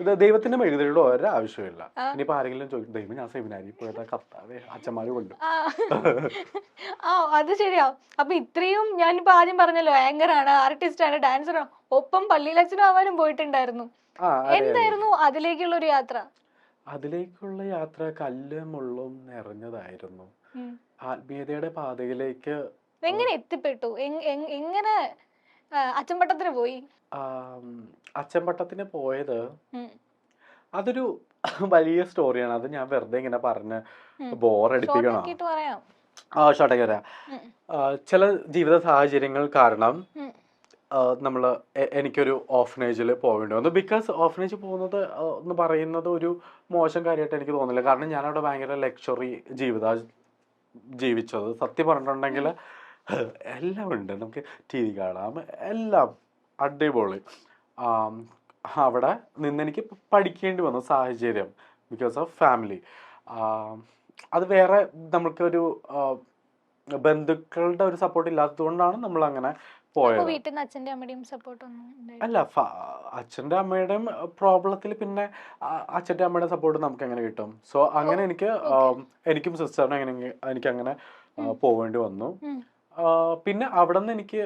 ഇത് ദൈവത്തിന്റെ മെഴുകുതിരിയുടെ ഒരു ആവശ്യമില്ല ആ. ഇനിയിപ്പോ ആരെങ്കിലും ചോദിക്കും ദൈവം ഞാൻ സെമിനാരി പോയതാ കർത്താവേ അച്ഛന്മാര് കൊണ്ട്. ആ. അത് ശരിയാ. അപ്പൊ ഇത്രയും ഞാനിപ്പോ ആദ്യം പറഞ്ഞല്ലോ ആങ്കർ ആണ് ആർട്ടിസ്റ്റ് ആണ് ഡാൻസർ ആണ് ഒപ്പം പള്ളിയിലച്ഛനും ആവാനും പോയിട്ടുണ്ടായിരുന്നു. എന്തായിരുന്നു അതിലേക്കുള്ള ഒരു യാത്ര? അതിലേക്കുള്ള യാത്ര കല്ലും മുള്ളും നിറഞ്ഞതായിരുന്നു ആത്മീയതയുടെ പാതയിലേക്ക് എങ്ങനെ എത്തിപ്പെട്ടു? എങ്- എങ്- എങ്ങനെ അച്ചമ്പട്ടത്തിന് പോയി. അച്ചമ്പട്ടത്തിന് പോയത് അതൊരു വലിയ സ്റ്റോറിയാണ് അത് ഞാൻ വെറുതെ ഇങ്ങനെ പറഞ്ഞ്. ബോറടിപ്പിക്കണം? ആ ഷോട്ടേക്ക് വരാം. ചില ജീവിത സാഹചര്യങ്ങൾ കാരണം. നമ്മൾ എനിക്കൊരു ഓഫനേജിൽ പോകേണ്ടി വന്നു. ബിക്കോസ് ഓഫനേജ് പോകുന്നത് എന്ന് പറയുന്നത് ഒരു മോശം കാര്യമായിട്ട് എനിക്ക് തോന്നില്ല കാരണം ഞാനവിടെ ഭയങ്കര ലക്ഷറി ജീവിത ജീവിച്ചത്. സത്യം പറഞ്ഞിട്ടുണ്ടെങ്കിൽ എല്ലാം ഉണ്ട്. നമുക്ക് ടി വി കാണാം. എല്ലാം അടിപൊളി. അവിടെ നിന്നെനിക്ക് പഠിക്കേണ്ടി വന്ന സാഹചര്യം ബിക്കോസ് ഓഫ് ഫാമിലി അത് വേറെ നമുക്കൊരു ബന്ധുക്കളുടെ ഒരു സപ്പോർട്ട് ഇല്ലാത്തതുകൊണ്ടാണ് നമ്മൾ അങ്ങനെ പോയത്. വീട്ടിൽ നിന്ന് അച്ഛന്റെ അമ്മയുടെയും സപ്പോർട്ട് അല്ല അച്ഛന്റെ അമ്മയുടെയും പ്രോബ്ലത്തിൽ പിന്നെ അച്ഛന്റെ അമ്മയുടെ സപ്പോർട്ട് നമുക്ക് എങ്ങനെ കിട്ടും? സോ അങ്ങനെ എനിക്ക് എനിക്കും സിസ്റ്ററിനും അങ്ങനെ എനിക്ക് അങ്ങനെ പോവേണ്ടി വന്നു. പിന്നെ അവിടെ നിന്ന് എനിക്ക്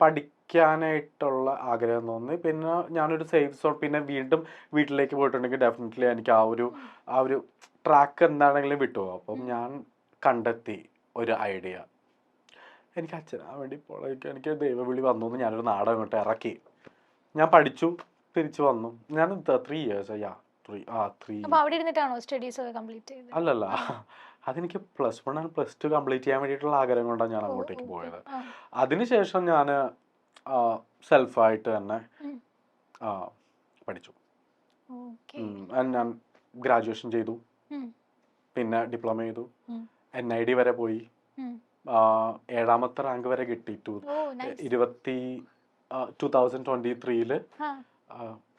പഠിക്കാനായിട്ടുള്ള ആഗ്രഹം തോന്നി. പിന്നെ ഞാനൊരു സേഫ് സോൺ പിന്നെ വീണ്ടും വീട്ടിലേക്ക് പോയിട്ടുണ്ടെങ്കിൽ ഡെഫിനറ്റ്ലി എനിക്ക് ആ ഒരു ആ ഒരു ട്രാക്ക് എന്താണെങ്കിലും വിട്ടുപോകും. അപ്പം ഞാൻ കണ്ടെത്തി ഒരു ഐഡിയ എനിക്ക് അച്ഛനാ വേണ്ടി പോളേക്ക് എനിക്ക് ദൈവവിളി വന്നു എന്ന് ഞാനൊരു നാടകം ഇങ്ങോട്ട് ഇറക്കി. ഞാൻ പഠിച്ചു തിരിച്ചു വന്നു. ഞാൻ ത്രീ ഇയേഴ്സ് യാ ത്രീ ആ ത്രീ അല്ലല്ല. അതെനിക്ക് plus one and plus two complete ചെയ്യാൻ വേണ്ടിയിട്ടുള്ള ആഗ്രഹം കൊണ്ടാണ് ഞാൻ അങ്ങോട്ടേക്ക് പോയത്. അതിനുശേഷം ഞാൻ സെൽഫായിട്ട് തന്നെ പഠിച്ചു. ഞാൻ ഗ്രാജുവേഷൻ ചെയ്തു. പിന്നെ ഡിപ്ലോമ ചെയ്തു. എൻ ഐ ഡി വരെ പോയി. ഏഴാമത്തെ റാങ്ക് വരെ കിട്ടി. ടു ഇരുപത്തി ടു തൗസൻഡ് ട്വന്റി ത്രീയിൽ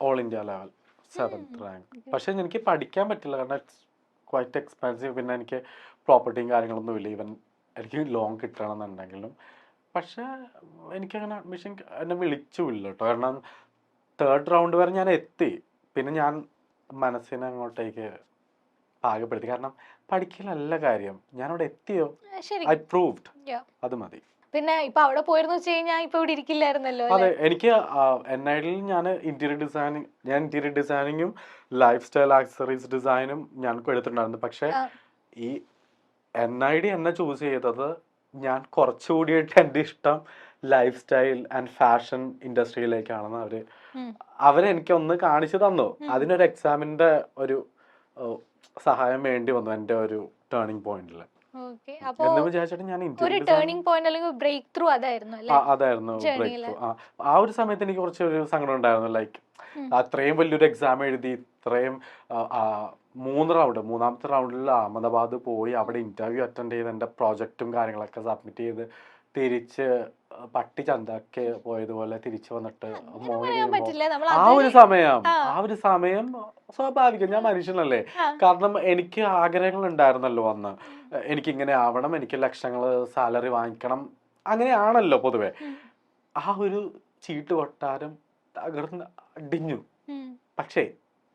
all India level seventh rank. പക്ഷെ എനിക്ക് പഠിക്കാൻ പറ്റില്ല. കാരണം ഇറ്റ്സ് ക്വൈറ്റ് എക്സ്പെൻസീവ് പിന്നെ എനിക്ക് പ്രോപ്പർട്ടിയും കാര്യങ്ങളൊന്നും ഇല്ല. ഈവൻ എനിക്ക് ലോൺ കിട്ടണമെന്നുണ്ടെങ്കിലും. പക്ഷേ എനിക്കങ്ങനെ അഡ്മിഷൻ എന്നെ വിളിച്ചുമില്ല കേട്ടോ. കാരണം തേർഡ് റൗണ്ട് വരെ ഞാൻ എത്തി. പിന്നെ ഞാൻ മനസ്സിനെ അങ്ങോട്ടേക്ക് പാകപ്പെടുത്തി. കാരണം പഠിക്കലല്ല കാര്യം. ഞാനവിടെ എത്തിയോ? I proved. അത് മതി. പിന്നെ ഇപ്പൊ അവിടെ പോയിരുന്നു വെച്ച് കഴിഞ്ഞാൽ ഇപ്പൊ ഇവിടെ ഇരിക്കില്ലായിരുന്നല്ലോ അതെ എനിക്ക് എൻ ഐ ഡിയിൽ ഞാൻ ഇന്റീരിയർ ഡിസൈനിങ് ഞാൻ ഇന്റീരിയർ ഡിസൈനിങ്ങും ലൈഫ് സ്റ്റൈൽ ആക്സറീസ് ഡിസൈനും ഞാൻ എടുത്തിട്ടുണ്ടായിരുന്നു. പക്ഷെ ഈ എൻ ഐ ഡി എന്നെ ചൂസ് ചെയ്തത് ഞാൻ കുറച്ചുകൂടിയിട്ട് എന്റെ ഇഷ്ടം ലൈഫ് സ്റ്റൈൽ ആൻഡ് ഫാഷൻ ഇൻഡസ്ട്രിയിലേക്കാണെന്ന് അവർ. അവരെനിക്ക് ഒന്ന് കാണിച്ചു തന്നു. അതിനൊരു എക്സാമിന്റെ ഒരു സഹായം വേണ്ടി വന്നു എന്റെ ഒരു ടേണിങ് പോയിന്റിൽ എന്ന് വിചാരിച്ചിട്ട് ഞാൻ ഒരു ടേണിംഗ് പോയിന്റ് അല്ലെങ്കിൽ ബ്രേക്ക് ത്രൂ അതായിരുന്നു അതായിരുന്നു ബ്രേക്ക്. ആ. ഒരു സമയത്ത് എനിക്ക് കുറച്ച് ഒരു സങ്കടം ഉണ്ടായിരുന്നു. ലൈക്ക്. അത്രയും വലിയൊരു എക്സാം എഴുതി ഇത്രയും മൂന്ന് റൗണ്ട് മൂന്നാമത്തെ റൗണ്ടിൽ അഹമ്മദാബാദ് പോയി അവിടെ ഇന്റർവ്യൂ അറ്റൻഡ് ചെയ്ത് എന്റെ പ്രോജക്റ്റും കാര്യങ്ങളൊക്കെ സബ്മിറ്റ് ചെയ്ത് തിരിച്ച് പട്ടി ചന്തക്ക് പോയതുപോലെ തിരിച്ചു വന്നിട്ട് മോനെ ആ ഒരു സമയം ആ. ആ ഒരു സമയം സ്വാഭാവികം. ഞാൻ മനുഷ്യനല്ലേ. കാരണം എനിക്ക് ആഗ്രഹങ്ങൾ ഉണ്ടായിരുന്നല്ലോ അന്ന്. എനിക്ക് ഇങ്ങനെ ആവണം എനിക്ക് ലക്ഷങ്ങൾ സാലറി വാങ്ങിക്കണം. അങ്ങനെയാണല്ലോ പൊതുവെ. ആ ഒരു ചീട്ട് കൊട്ടാരം തകർന്ന് അടിഞ്ഞു. പക്ഷേ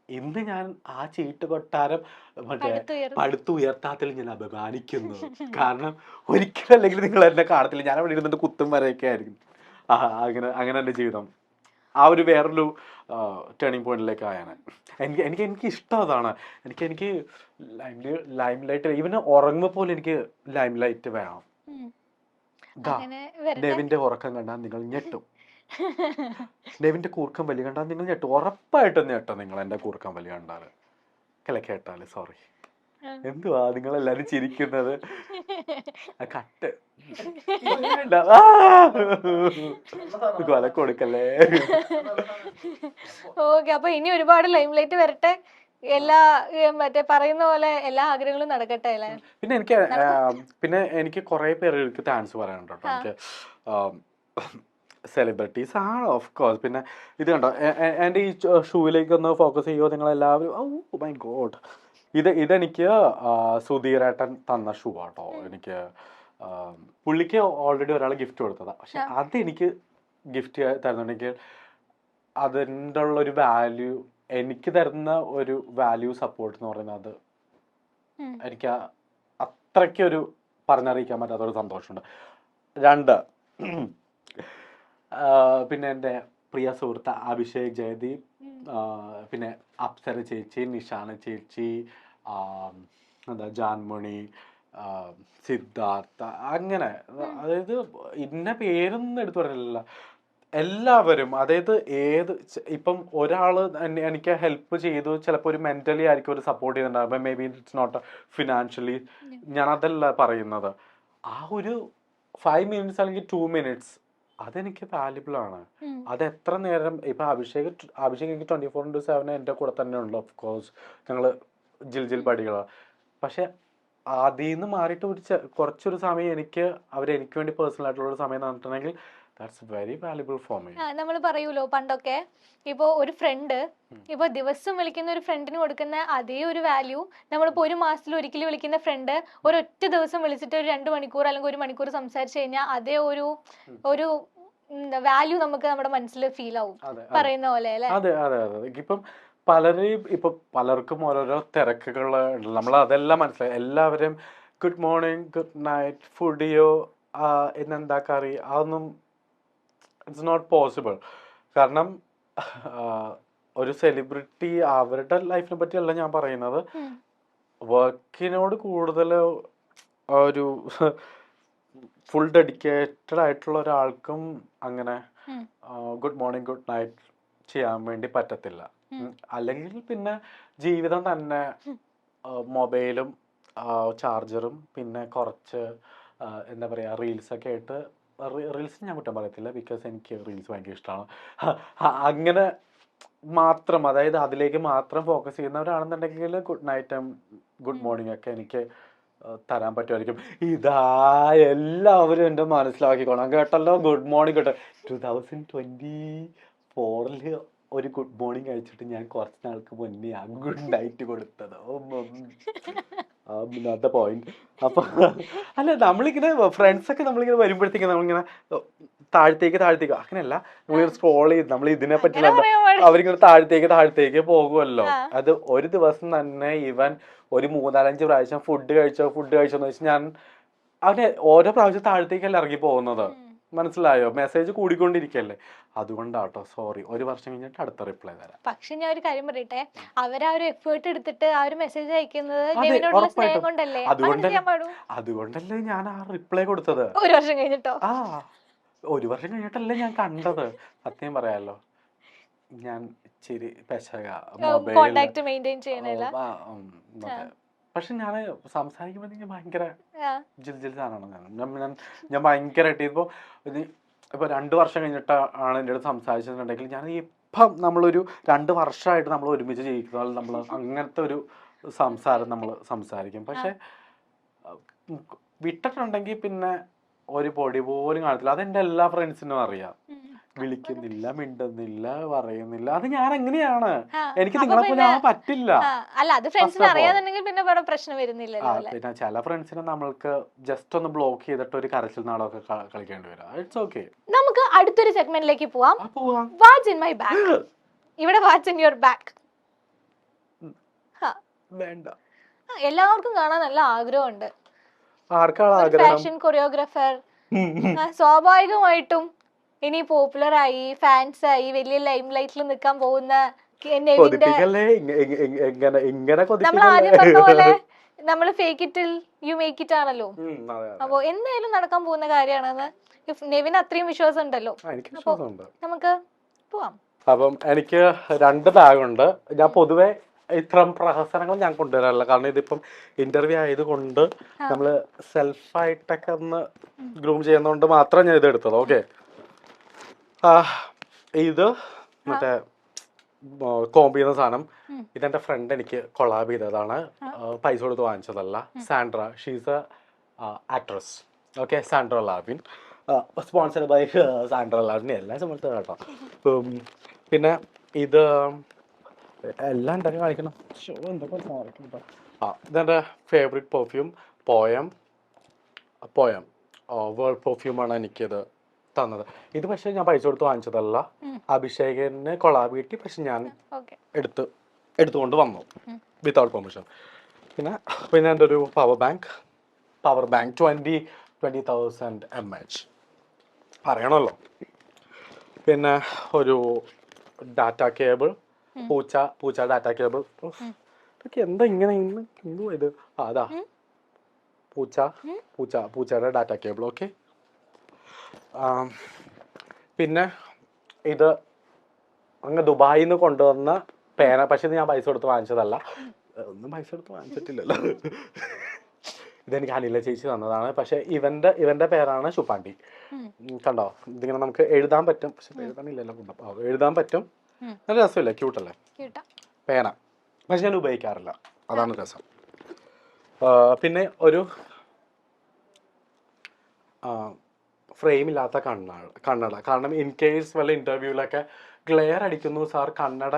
ഇന്ന് ഞാൻ ആ ചീട്ട് കൊട്ടാരം മറ്റേ പടുത്തുയർത്താത്തിൽ ഞാൻ അപമാനിക്കുന്നു. കാരണം ഒരിക്കലും അല്ലെങ്കിൽ നിങ്ങൾ എന്നെ കാണത്തില്ല. ഞാൻ അവിടെ ഇരുന്നിട്ട് കുത്തും വരെയൊക്കെ ആയിരിക്കും. ആ അങ്ങനെ അങ്ങനെ എന്റെ ജീവിതം. ആ ഒരു വേറൊരു ടേണിങ് പോയിന്റിലേക്ക് ആയാണ്. എനിക്ക് എനിക്ക് എനിക്ക് ഇഷ്ടം അതാണ്. എനിക്ക് എനിക്ക് ലൈം ലൈം ലൈറ്റ് ഈവൻ ഉറങ്ങുമ്പോൾ പോലും എനിക്ക് ലൈം ലൈറ്റ് വേണം. ഉറക്കം കണ്ടാൽ നിങ്ങൾ ഞെട്ടും. നെവിന്റെ കൂർക്കം വലിയ കണ്ടാൽ നിങ്ങൾ ഞെട്ടും. ഉറപ്പായിട്ടും ഞെട്ടും നിങ്ങൾ എന്റെ കൂർക്കം വലി കണ്ടാൽ കല കേട്ടാൽ സോറി എന്തുവാ നിങ്ങൾ എല്ലാരും ചിരിക്കുന്നത് കട്ട്. കൊല കൊടുക്കല്ലേ? ഓക്കെ അപ്പൊ ഇനി ഒരുപാട് ലൈം ലൈറ്റ് വരട്ടെ. എല്ലാ മറ്റേ പറയുന്ന പോലെ എല്ലാ ആഗ്രഹങ്ങളും നടക്കട്ടെ അല്ലേ? പിന്നെ എനിക്ക് പിന്നെ എനിക്ക് കുറെ പേർക്ക് താങ്ക്സ് പറയാനുണ്ടോ എനിക്ക് സെലിബ്രിറ്റീസ് ആണ് ഓഫ് കോഴ്സ് പിന്നെ ഇത് കണ്ടോ എന്റെ ഈ ഷൂവിലേക്ക് ഒന്ന് ഫോക്കസ് ചെയ്യുമോ നിങ്ങളെല്ലാവരും? ഓ മൈ ഗോഡ് ഇത് ഇതെനിക്ക് സുധീരേട്ടൻ തന്ന ഷൂ ആട്ടോ. എനിക്ക് പുള്ളിക്ക് ഓൾറെഡി ഒരാൾ ഗിഫ്റ്റ് കൊടുത്തതാണ് പക്ഷെ അതെനിക്ക് ഗിഫ്റ്റ് തരുന്നുണ്ടെങ്കിൽ അതിന്റെ ഉള്ള ഒരു വാല്യൂ എനിക്ക് തരുന്ന ഒരു വാല്യൂ സപ്പോർട്ട് എന്ന് പറയുന്നത് അത് എനിക്ക് അത്രയ്ക്കൊരു പറഞ്ഞറിയിക്കാൻ പറ്റാത്തൊരു സന്തോഷമുണ്ട്. രണ്ട് പിന്നെ എന്റെ പ്രിയ സുഹൃത്ത് അഭിഷേക് ജയദീപ് പിന്നെ അപ്സര ചേച്ചി നിഷാന ചേച്ചി എന്താ ജാൻമണി സിദ്ധാർത്ഥ അങ്ങനെ. അതായത് ഇന്ന പേരൊന്നും എടുത്തു പറഞ്ഞില്ല എല്ലാവരും അതായത് ഏത് ഇപ്പം ഒരാൾ എനിക്ക് ഹെൽപ്പ് ചെയ്തു ചിലപ്പോൾ ഒരു മെന്റലി ആയിരിക്കും ഒരു സപ്പോർട്ട് ചെയ്യുന്നുണ്ടാവും maybe it's not financially ഞാൻ അതല്ല പറയുന്നത്. ആ ഒരു ഫൈവ് മിനിറ്റ്സ് അല്ലെങ്കിൽ ടു മിനിറ്റ്സ് അതെനിക്ക് വാല്യുബിൾ ആണ്. അത് എത്ര നേരം ഇപ്പൊ അഭിഷേക് അഭിഷേക് എനിക്ക് ട്വന്റി ഫോർ ഇന്റു സെവൻ എന്റെ കൂടെ തന്നെ ഉണ്ട് ഓഫ് കോഴ്സ് ഞങ്ങൾ ജിൽ ജിൽ പടികളാണ് പക്ഷെ അതിൽ നിന്ന് മാറിയിട്ട് ഒരു കുറച്ചൊരു സമയം എനിക്ക് അവർ എനിക്ക് വേണ്ടി പേഴ്സണൽ ആയിട്ടുള്ള ഒരു സമയം തന്നിട്ടുണ്ടെങ്കിൽ that's very valuable for me ആ, നമ്മൾ പറയൂലോ പണ്ടൊക്കെ ഇപ്പൊ ഒരു ഫ്രണ്ട് ഇപ്പൊ ദിവസം വിളിക്കുന്ന ഒരു ഫ്രണ്ടിന് കൊടുക്കുന്ന അതേ ഒരു വാല്യൂ നമ്മളിപ്പോ ഒരു മാസത്തിൽ ഒരിക്കൽ വിളിക്കുന്ന ഫ്രണ്ട് ഒരൊറ്റ ദിവസം വിളിച്ചിട്ട് ഒരു രണ്ട് മണിക്കൂർ അല്ലെങ്കിൽ ഒരു മണിക്കൂർ സംസാരിച്ചു കഴിഞ്ഞാൽ അതേ ഒരു ഒരു വാല്യൂ നമുക്ക് നമ്മുടെ മനസ്സിൽ ഫീൽ ആവും. പറയുന്ന പോലെ അല്ലെ? അതെ അതെ അതെ. ഇപ്പം പലരെയും ഇപ്പൊ പലർക്കും ഓരോരോ തിരക്കുകൾ ഉണ്ട്. നമ്മൾ അതെല്ലാം മനസ്സിലായി. എല്ലാവരും ഗുഡ് മോർണിംഗ് ഗുഡ് നൈറ്റ് ഫുഡിയോ ഇന്നെന്താ കറി? അതൊന്നും ഇറ്റ്സ് നോട്ട് പോസിബിൾ കാരണം ഒരു സെലിബ്രിറ്റി അവരുടെ ലൈഫിനെ പറ്റിയല്ല ഞാൻ പറയുന്നത്. വർക്കിനോട് കൂടുതൽ ഒരു ഫുൾ ഡെഡിക്കേറ്റഡ് ആയിട്ടുള്ള ഒരാൾക്കും അങ്ങനെ ഗുഡ് മോർണിംഗ് ഗുഡ് നൈറ്റ് ചെയ്യാൻ വേണ്ടി പറ്റത്തില്ല. അല്ലെങ്കിൽ പിന്നെ ജീവിതം തന്നെ മൊബൈലും ചാർജറും പിന്നെ കുറച്ച് എന്താ പറയുക റീൽസ് ഒക്കെ ആയിട്ട് റീൽസ് ഞാൻ കുറ്റം പറയത്തില്ല. ബിക്കോസ് എനിക്ക് റീൽസ് ഭയങ്കര ഇഷ്ടമാണ് അങ്ങനെ മാത്രം അതായത് അതിലേക്ക് മാത്രം ഫോക്കസ് ചെയ്യുന്നവരാണെന്നുണ്ടെങ്കിൽ ഗുഡ് നൈറ്റും ഗുഡ് മോർണിംഗ് ഒക്കെ എനിക്ക് തരാൻ പറ്റുമായിരിക്കും. ഇതാ എല്ലാവരും എന്റെ മനസ്സിലാക്കിക്കോണം. കേട്ടല്ലോ? ഗുഡ് മോർണിംഗ് കേട്ടോ. ടു തൗസൻഡ് ട്വന്റി ഫോറിൽ ഒരു ഗുഡ് മോർണിംഗ് അയച്ചിട്ട് ഞാൻ കുറച്ച് നാൾക്ക് മുന്നേ ആ ഗുഡ് നൈറ്റ് കൊടുത്തത്. നോട്ട് പോയിന്റ് അപ്പൊ അല്ല നമ്മളിങ്ങനെ ഫ്രണ്ട്സൊക്കെ നമ്മളിങ്ങനെ വരുമ്പോഴത്തേക്ക് നമ്മളിങ്ങനെ താഴത്തേക്ക് താഴത്തേക്ക്. അങ്ങനെയല്ല. നമ്മളിങ്ങനെ സ്ക്രോൾ ചെയ്ത് നമ്മൾ ഇതിനെ പറ്റി. അവരിങ്ങനെ താഴത്തേക്ക് താഴത്തേക്ക് പോകുമല്ലോ. അത് ഒരു ദിവസം തന്നെ ഇവൻ ഒരു മൂന്നാലഞ്ച് പ്രാവശ്യം ഫുഡ് കഴിച്ചോ ഫുഡ് കഴിച്ചോ എന്ന് വെച്ചാൽ ഞാൻ അവന് ഓരോ പ്രാവശ്യം താഴത്തേക്കല്ല ഇറങ്ങി പോകുന്നത്. മനസ്സിലായോ? മെസ്സേജ് കൂടിക്കൊണ്ടിരിക്കല്ലേ? അതുകൊണ്ടാട്ടോ സോറി ഒരു വർഷം കഴിഞ്ഞിട്ട് അടുത്ത റിപ്ലൈ തരാം. പക്ഷെ ഞാൻ ഒരു കാര്യം പറയട്ടെ? അവരാ ഒരു എഫേർട്ട് എടുത്തിട്ട് ആ ഒരു മെസ്സേജ് അയക്കുന്നത് സ്നേഹം കൊണ്ടല്ലേ? അതുകൊണ്ടല്ലേ ഞാൻ ആ റിപ്ലൈ കൊടുത്തത്? ഒരു വർഷം കഴിഞ്ഞിട്ടോ? ആ ഒരു വർഷം കഴിഞ്ഞിട്ടല്ലേ ഞാൻ കണ്ടത്. സത്യം പറയാലോ. ഞാൻ ഇച്ചിരി പെശക. മൊബൈലിൽ കോണ്ടാക്ട് ഞാൻ സംസാരിക്കുമ്പോൾ പക്ഷെ ഞാൻ ഭയങ്കര ജിൽ ജിൽ സാധനമാണ് ഞാൻ ഞാൻ ഞാൻ ഭയങ്കരമായിട്ട് ഇപ്പോൾ ഇപ്പോൾ രണ്ട് വർഷം കഴിഞ്ഞിട്ടാണ് ആണ് എന്റെ അടുത്ത് സംസാരിച്ചിട്ടുണ്ടെങ്കിൽ ഞാൻ ഇപ്പം നമ്മളൊരു രണ്ട് വർഷമായിട്ട് നമ്മൾ ഒരുമിച്ച് ജീവിക്കുന്ന നമ്മൾ അങ്ങനത്തെ ഒരു സംസാരം നമ്മൾ സംസാരിക്കും. പക്ഷെ വിട്ടിട്ടുണ്ടെങ്കിൽ പിന്നെ ഒരു പൊടി പോലും കാണത്തില്ല. അതെന്റെ എല്ലാ ഫ്രണ്ട്സിനും അറിയാം. വിളിക്കുന്നില്ല മിണ്ടുന്നില്ല പറയുന്നില്ല. അത് ഞാൻ എങ്ങനെയാണ് എനിക്ക് നിങ്ങളെ പോലെ ആ പറ്റില്ല. അല്ല അത് ഫ്രണ്ട്സിന് അറിയാന്നുണ്ടെങ്കിൽ പിന്നെ വേറെ പ്രശ്നം വരുന്നില്ല പിന്നെ ചില ഫ്രണ്ട്സിനെ നമ്മൾക്ക് ജസ്റ്റ് ഒന്ന് ബ്ലോക്ക് ചെയ്തിട്ട് ഒരു കരച്ചിൽ നാളൊക്കെ കളിക്കേണ്ടി വരാം. ഇറ്റ്സ് ഓക്കെ നമുക്ക് അടുത്തൊരു സെഗ്മെന്റിലേക്ക് പോവാം. വാച്ച് ഇൻ മൈ ബാക്ക് ഇവിടെ വാച്ച് ഇൻ യുവർ ബാക്ക് വേണ്ട. എല്ലാവർക്കും കാണാൻ നല്ല ആഗ്രഹമുണ്ട്. ആർക്കാണ് ആഗ്രഹം? ഫാഷൻ കൊറിയോഗ്രാഫർ സ്വാഭാവികമായിട്ടും ഇനി പോപ്പുലർ ആയി ഫാൻസ് ആയി വലിയ ലൈം ലൈറ്റിൽ നിൽക്കാൻ പോകുന്ന നമ്മൾ നമ്മൾ ആദ്യം പറഞ്ഞ പോലെ നമ്മൾ fake it till you make it ആണല്ലോ. അപ്പൊ എന്തായാലും നടക്കാൻ പോകുന്ന കാര്യമാണെന്ന് നെവിൻ അത്രയും വിശ്വാസം ഉണ്ടല്ലോ. നമുക്ക് പോവാം. അപ്പം എനിക്ക് രണ്ട് ബാഗുണ്ട് ഞാൻ പൊതുവെ ഇത്തരം പ്രഹസനങ്ങൾ ഞാൻ കൊണ്ടുവരാറില്ല. കാരണം ഇതിപ്പം ഇന്റർവ്യൂ ആയതുകൊണ്ട് നമ്മൾ സെൽഫായിട്ടൊക്കെ ഒന്ന് ഗ്രൂം ചെയ്യുന്നതുകൊണ്ട് മാത്രം ഞാൻ ഇത് എടുത്തത് ഓക്കെ ഇത് മറ്റേ കോമ്പ് ചെയ്യുന്ന സാധനം. ഇതെന്റെ ഫ്രണ്ട് എനിക്ക് കൊളാബ് ചെയ്തതാണ്. പൈസ കൊടുത്ത് വാങ്ങിച്ചതല്ല. Sandra she's a actress okay Sandra Labin sponsor by Sandra Labin എല്ലാം സമയത്ത് കേട്ടോ. പിന്നെ ഇത് എല്ലാം ഉണ്ടാക്കി കാണിക്കണം. ഷോ എന്തൊക്കെ ആ ഇതെന്റെ favourite perfume poem poem world പെർഫ്യൂമാണ് എനിക്കിത്. തന്നത്. ഇത് പക്ഷേ ഞാൻ പൈസ കൊടുത്ത് വാങ്ങിച്ചതല്ല. അഭിഷേകന് കൊളാബ് കിട്ടി പക്ഷെ ഞാൻ എടുത്ത് എടുത്തുകൊണ്ട് വന്നു. വിത്തൗട്ട് പെർമിഷൻ പിന്നെ പിന്നെ എന്റെ ഒരു power bank power bank twenty twenty thousand M H പറയണമല്ലോ. പിന്നെ ഒരു ഡാറ്റ കേബിൾ പൂച്ച പൂച്ച ഡാറ്റ കേബിൾ ഇതൊക്കെ എന്താ ഇങ്ങനെ ഇന്ന് എന്തുവാ ഇത്? അതാ പൂച്ച പൂച്ച പൂച്ചയുടെ ഡാറ്റ കേബിൾ ഓക്കെ പിന്നെ ഇത് അങ്ങ് ദുബായിൽ നിന്ന് കൊണ്ടുവന്ന പേന. പക്ഷെ ഇത് ഞാൻ പൈസ കൊടുത്ത് വാങ്ങിച്ചതല്ല. ഒന്നും പൈസ കൊടുത്ത് വാങ്ങിച്ചിട്ടില്ലല്ലോ. ഇതെനിക്ക് അനില ചേച്ചി തന്നതാണ്. പക്ഷെ ഇവന്റെ ഇവന്റെ പേരാണ് ശുപ്പാണ്ടി കണ്ടോ? ഇതിങ്ങനെ നമുക്ക് എഴുതാൻ പറ്റും. പക്ഷെ എഴുതാനില്ലല്ലോ കൊണ്ടപ്പോ എഴുതാൻ പറ്റും. നല്ല രസമില്ലേ? ക്യൂട്ടല്ലേ പേന. പക്ഷെ ഞാൻ ഉപയോഗിക്കാറില്ല. അതാണ് രസം. പിന്നെ ഒരു ഫ്രെയിം ഇല്ലാത്ത കണ്ണട. കാരണം ഇൻ കേസ് വല്ല ഇന്റർവ്യൂവിലൊക്കെ ഗ്ലെയർ അടിക്കുന്നു സാർ കണ്ണട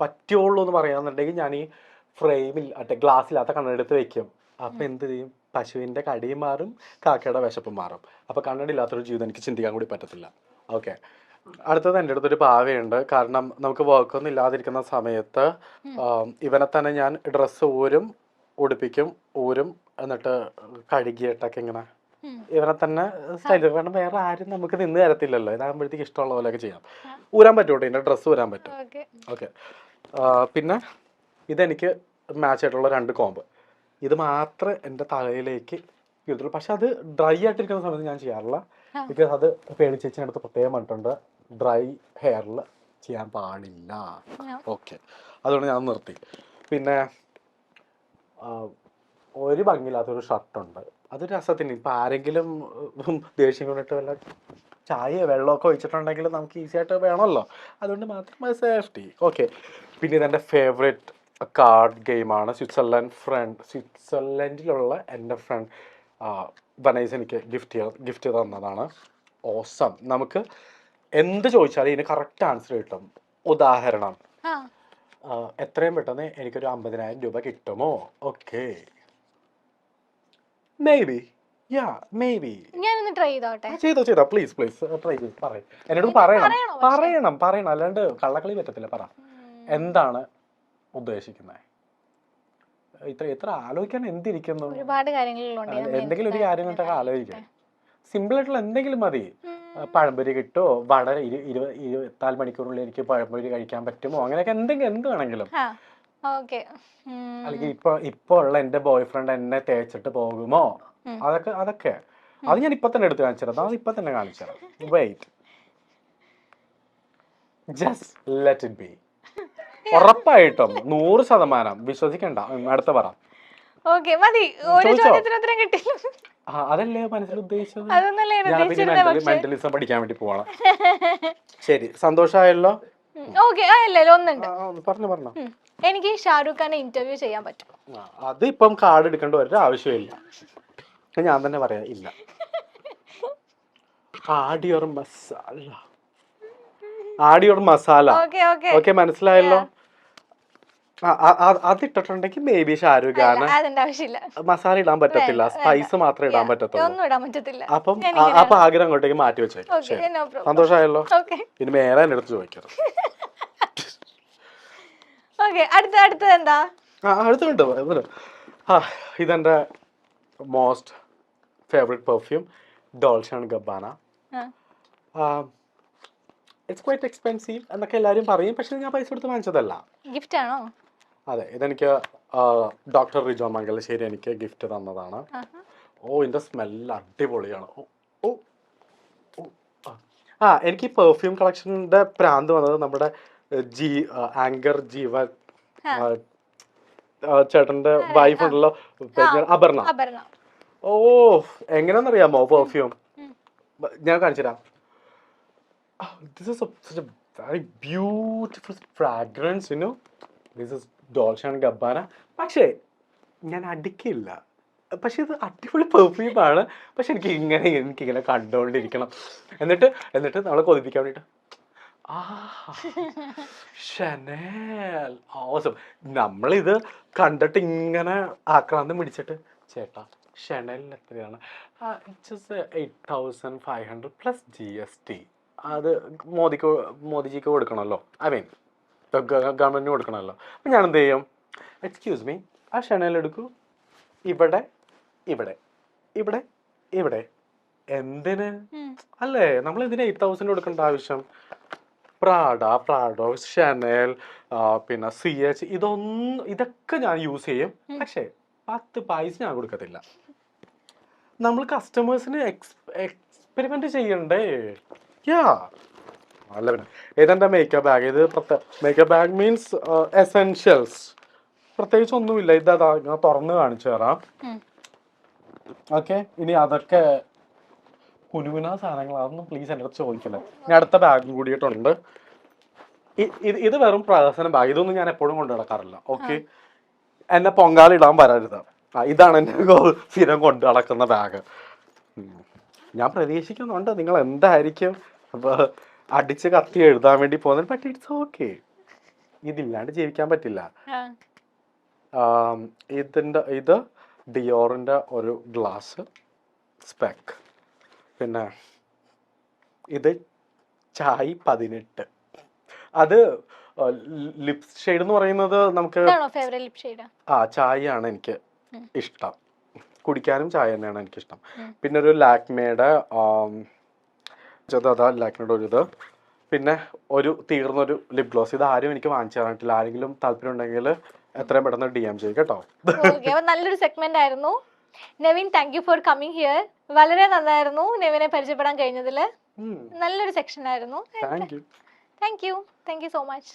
പറ്റുള്ളൂ എന്ന് പറയാന്നുണ്ടെങ്കിൽ ഞാൻ ഈ ഫ്രെയിമിൽ മറ്റേ ഗ്ലാസ് ഇല്ലാത്ത കണ്ണട എടുത്ത് വെക്കും. അപ്പം എന്ത് ചെയ്യും? പശുവിന്റെ കടിയും മാറും കാക്കയുടെ വിശപ്പും മാറും. അപ്പോൾ കണ്ണട ഇല്ലാത്തൊരു ജീവിതം എനിക്ക് ചിന്തിക്കാൻ കൂടി പറ്റത്തില്ല. ഓക്കെ അടുത്തത് എന്റെ അടുത്തൊരു പാവയുണ്ട്. കാരണം നമുക്ക് വർക്കൊന്നും ഇല്ലാതിരിക്കുന്ന സമയത്ത് ഇവനെ തന്നെ ഞാൻ ഡ്രസ്സ് ഊരും ഉടുപ്പിക്കും ഊരും എന്നിട്ട് കഴുകിയിട്ടൊക്കെ ഇങ്ങനെ ഉം. ഇവനെ തന്നെ സ്റ്റൈൽ കാരണം വേറെ ആരും നമുക്ക് നിന്ന് തരത്തില്ലല്ലോ. ഇതാകുമ്പോഴത്തേക്ക് ഇഷ്ടമുള്ള പോലെയൊക്കെ ചെയ്യാം. ഊരാൻ പറ്റൂട്ടോ? ഇതിന്റെ ഡ്രസ്സ് ഊരാൻ പറ്റും. ഓക്കെ. പിന്നെ ഇതെനിക്ക് മാച്ച് ആയിട്ടുള്ള രണ്ട് കോമ്പ് ഇത് മാത്രം എന്റെ തലയിലേക്ക് ഇടത്തുള്ളൂ പക്ഷെ അത് ഡ്രൈ ആയിട്ടിരിക്കുന്ന സമയത്ത് ഞാൻ ചെയ്യാറില്ല. ബിക്കോസ് അത് പേടി ചേച്ചിന്റെ അടുത്ത് പ്രത്യേകം പറഞ്ഞിട്ടുണ്ട്. ഡ്രൈ ഹെയറിൽ ചെയ്യാൻ പാടില്ല. ഓക്കെ. അതുകൊണ്ട് ഞാൻ നിർത്തി. പിന്നെ ഒരു ഭംഗിയില്ലാത്തൊരു ഷർട്ടുണ്ട് അത് രസത്തിന്. ഇപ്പം ആരെങ്കിലും ദേഷ്യം കൊണ്ടിട്ട് വല്ല ചായ വെള്ളമൊക്കെ ഒഴിച്ചിട്ടുണ്ടെങ്കിൽ നമുക്ക് ഈസി ആയിട്ട് വേണമല്ലോ. അതുകൊണ്ട് മാത്രം സേഫ്റ്റി ഓക്കെ പിന്നെ ഇതെന്റെ ഫേവറേറ്റ് കാർഡ് ഗെയിമാണ് സ്വിറ്റ്സർലൻഡ് ഫ്രണ്ട് സ്വിറ്റ്സർലൻഡിലുള്ള എന്റെ ഫ്രണ്ട് വനൈസ് എനിക്ക് ഗിഫ്റ്റ് ഗിഫ്റ്റ് തന്നതാണ്. ഓസം നമുക്ക് എന്ത് ചോദിച്ചാലും ഇതിന് കറക്റ്റ് ആൻസർ കിട്ടും. ഉദാഹരണം. എത്രയും പെട്ടെന്ന് എനിക്കൊരു അമ്പതിനായിരം രൂപ കിട്ടുമോ? Okay maybe ya maybe ഞാനൊന്ന് ട്രൈ ചെയ്തോട്ടെ. ചെയ്തോ ചെയ്തോ. പ്ലീസ് പ്ലീസ് ട്രൈ ചെയ്ത് പറയും. എന്നോട് പറയണം. പറയണോ പക്ഷേ? പറയണം പറയണം. അല്ലാണ്ട് കള്ളക്കളി പറ്റത്തില്ല. പറ. എന്താണ് ഉദ്ദേശിക്കുന്നത് ഇത്ര ഇത്ര ആലോചിക്കാൻ എന്തിരിക്കുന്നു? ഒരുപാട് കാര്യങ്ങളുണ്ട് അല്ല, എന്തെങ്കിലും ഒരു കാര്യം കൊണ്ടൊക്കെ ആലോചിക്കാം. സിമ്പിൾ ആയിട്ടുള്ള എന്തെങ്കിലും മതി. ആ, പഴംപൊരി കിട്ടുമോ വട ഇരു ഇരുപത് ഇരുപത്തിനാല് മണിക്കൂറിനുള്ളിൽ എനിക്ക് പഴംപൊരി കഴിക്കാൻ പറ്റുമോ? അങ്ങനെയൊക്കെ എന്തെങ്കിലും എന്ത് വേണമെങ്കിലും. ആ അല്ലെങ്കിൽ ഇപ്പൊ ഇപ്പൊ ഉള്ള എന്റെ ബോയ് ഫ്രണ്ട് എന്നെ തേച്ചിട്ട് പോകുമോ. അതൊക്കെ അതൊക്കെ. അത് ഞാൻ ഇപ്പൊ തന്നെ എടുത്ത് കാണിച്ചത് അത് ഇപ്പൊ തന്നെ കാണിച്ചത് wait just let it be ഉറപ്പായിട്ടും നൂറ് ശതമാനം. വിശ്വസിക്കണ്ട. അടുത്ത പറ. അതല്ലേ മനസ്സിൽ ഉദ്ദേശിച്ചത്? മെന്റലിസം പഠിക്കാൻ വേണ്ടി പോവാണ്. ശരി സന്തോഷമായല്ലോ? പറഞ്ഞു പറഞ്ഞു. എനിക്ക് ഷാരൂഖ് ഖാനെ ഇന്റർവ്യൂ ചെയ്യാൻ പറ്റും. അത് ഇപ്പം കാർഡ് എടുക്കേണ്ട ഒരു ആവശ്യമില്ല. ഞാൻ തന്നെ പറയാ ഇല്ല. ആഡിയോർ മസാല ആടിയോർ മസാല ഓക്കെ മനസ്സിലായല്ലോ? ആ, മേ ബി അതിട്ടിട്ടുണ്ടെങ്കിൽ ഷാരൂഖ് ആവശ്യമില്ല. മസാല ഇടാൻ പറ്റത്തില്ല. സ്പൈസ് മാത്രമേ ഇടാൻ പറ്റത്തുള്ളൂ. അപ്പം അപ്പൊ ആഗ്രഹം അങ്ങോട്ടേക്ക് മാറ്റി വെച്ചോ ഓക്കെ നോ പ്രോബ്ലം സന്തോഷമായല്ലോ. പിന്നെ ഇനി മേലെ എടുത്ത് ചോദിക്കരുത്. ഓക്കെ അടുത്ത അടുത്തത് എന്താ? ആ അടുത്തുണ്ട് ഇതിൽ. ആ ഇതെന്റെ most favourite perfume Dolce and Gabbana it's quite expensive എന്നൊക്കെ എല്ലാവരും പറയും പക്ഷെ ഞാൻ പൈസ കൊടുത്ത് വാങ്ങിച്ചതല്ല. ഗിഫ്റ്റ് ആണോ? അതെ ഇതെനിക്ക് ഡോക്ടർ റിജോ മംഗലശ്ശേരി എനിക്ക് ഗിഫ്റ്റ് തന്നതാണ്. ആഹാ. ഓ ഇതിന്റെ സ്മെല്ല് അടിപൊളിയാണ്. ഓ ഓ ഓ, ആ. ആ എനിക്ക് പെർഫ്യൂം കളക്ഷന്റെ പ്രാന്ത് വന്നത് നമ്മുടെ ജി ആങ്കർ ജീവൻ ചേട്ടന്റെ വൈഫ് ഉണ്ടല്ലോ. അപർണ. ഓ എങ്ങനെയാണെന്നറിയാമോ പെർഫ്യൂം ഞാൻ കാണിച്ചു തരാം this is you know. This is Dolce and Gabbana. പക്ഷേ ഞാൻ അടിക്കില്ല പക്ഷെ ഇത് അടിപൊളി പെർഫ്യൂമാണ് പക്ഷെ എനിക്ക് ഇങ്ങനെ എനിക്കിങ്ങനെ കണ്ടുകൊണ്ടിരിക്കണം എന്നിട്ട് എന്നിട്ട് നമ്മളെ കൊതിപ്പിക്കാൻ വേണ്ടിയിട്ട് ആ ഷനേൽ. ഓസം നമ്മളിത് കണ്ടിട്ട് ഇങ്ങനെ ആക്രാന്തം പിടിച്ചിട്ട് ചേട്ടാ ഷെനലിൽ എത്രയാണ്? Just eight thousand five hundred plus G S T അത് മോദിക്ക് മോദിജിക്ക് കൊടുക്കണമല്ലോ. ഐ മീൻ ഗവൺമെന്റിന് കൊടുക്കണമല്ലോ. അപ്പം ഞാൻ എന്ത് ചെയ്യും? എക്സ്ക്യൂസ് മീ ആ ഷെനൽ എടുക്കൂ. ഇവിടെ ഇവിടെ ഇവിടെ ഇവിടെ. എന്തിന്? അല്ലേ? നമ്മൾ ഇതിന് എയ്റ്റ് തൗസൻഡ് കൊടുക്കേണ്ട ആവശ്യം? പ്രാഡ പ്രാഡോ ഷനൽ പിന്നെ സി എച്ച് ഇതൊന്നും ഇതൊക്കെ ഞാൻ യൂസ് ചെയ്യും. പക്ഷേ പത്ത് പൈസ ഞാൻ കൊടുക്കത്തില്ല. നമ്മൾ കസ്റ്റമേഴ്സിന് എക്സ്പെരിമെന്റ് ചെയ്യണ്ടേ? യാ അല്ല പിന്നെ ഏതെന്റെ മേക്കപ്പ് ബാഗ് ഇത് മേക്കപ്പ് ബാഗ് മീൻസ് എസെൻഷ്യൽസ് പ്രത്യേകിച്ച് ഒന്നുമില്ല. ഇതാ ഞാൻ തുറന്ന് കാണിച്ചു തരാം. ഓക്കെ ഇനി അതൊക്കെ കുനുകുന സാധനങ്ങൾ അതൊന്നും പ്ലീസ് എന്റെ അടുത്ത് ചോദിക്കല്ലേ. ഞാൻ അടുത്ത ബാഗും കൂടിയിട്ടുണ്ട്. ഇത് ഇത് വെറും പ്രദർശന ബാഗ് ഇതൊന്നും ഞാൻ എപ്പോഴും കൊണ്ടു നടക്കാറില്ല. ഓക്കെ എന്നെ പൊങ്കാലിടാൻ വരരുത്. ആ ഇതാണ് എന്റെ ഗോ- സ്ഥിരം കൊണ്ടു നടക്കുന്ന ബാഗ് ഞാൻ പ്രതീക്ഷിക്കുന്നുണ്ട് നിങ്ങൾ എന്തായിരിക്കും? അടിച്ച് കത്തി എഴുതാൻ വേണ്ടി പോകുന്നത് ബട്ട് ഇറ്റ്സ് ഓക്കെ ഇതില്ലാണ്ട് ജീവിക്കാൻ പറ്റില്ല. ഇതിന്റെ ഇത് ഡിയോറിന്റെ ഒരു ഗ്ലാസ് സ്പെക്ക് പിന്നെ ഇത് ചായ് പതിനെട്ട്. അത് ലിപ് ഷെയ്ഡ് എന്ന് പറയുന്നത് നമുക്ക് ആ ചായ ആണ് എനിക്ക് ഇഷ്ടം. കുടിക്കാനും ചായ തന്നെയാണ് എനിക്ക് ഇഷ്ടം പിന്നെ ഒരു ലാക്മേയുടെ അതാ ലാക്മേയുടെ ഒരു ഇത്. പിന്നെ ഒരു തീർന്നൊരു ലിപ് ഗ്ലോസ് ഇത് ആരും എനിക്ക് വാങ്ങിച്ചു തന്നിട്ടില്ല. ആരെങ്കിലും താല്പര്യം ഉണ്ടെങ്കിൽ എത്രയും പെട്ടെന്ന് ഡി എം ചെയ്യും കേട്ടോ. നല്ലൊരു സെഗ്മെന്റ് ആയിരുന്നു. Nevin thank you for coming here വളരെ നന്നായിരുന്നു നെവിനെ പരിചയപ്പെടാൻ കഴിഞ്ഞതിൽ നല്ലൊരു സെക്ഷൻ ആയിരുന്നു. Thank you thank you thank you so much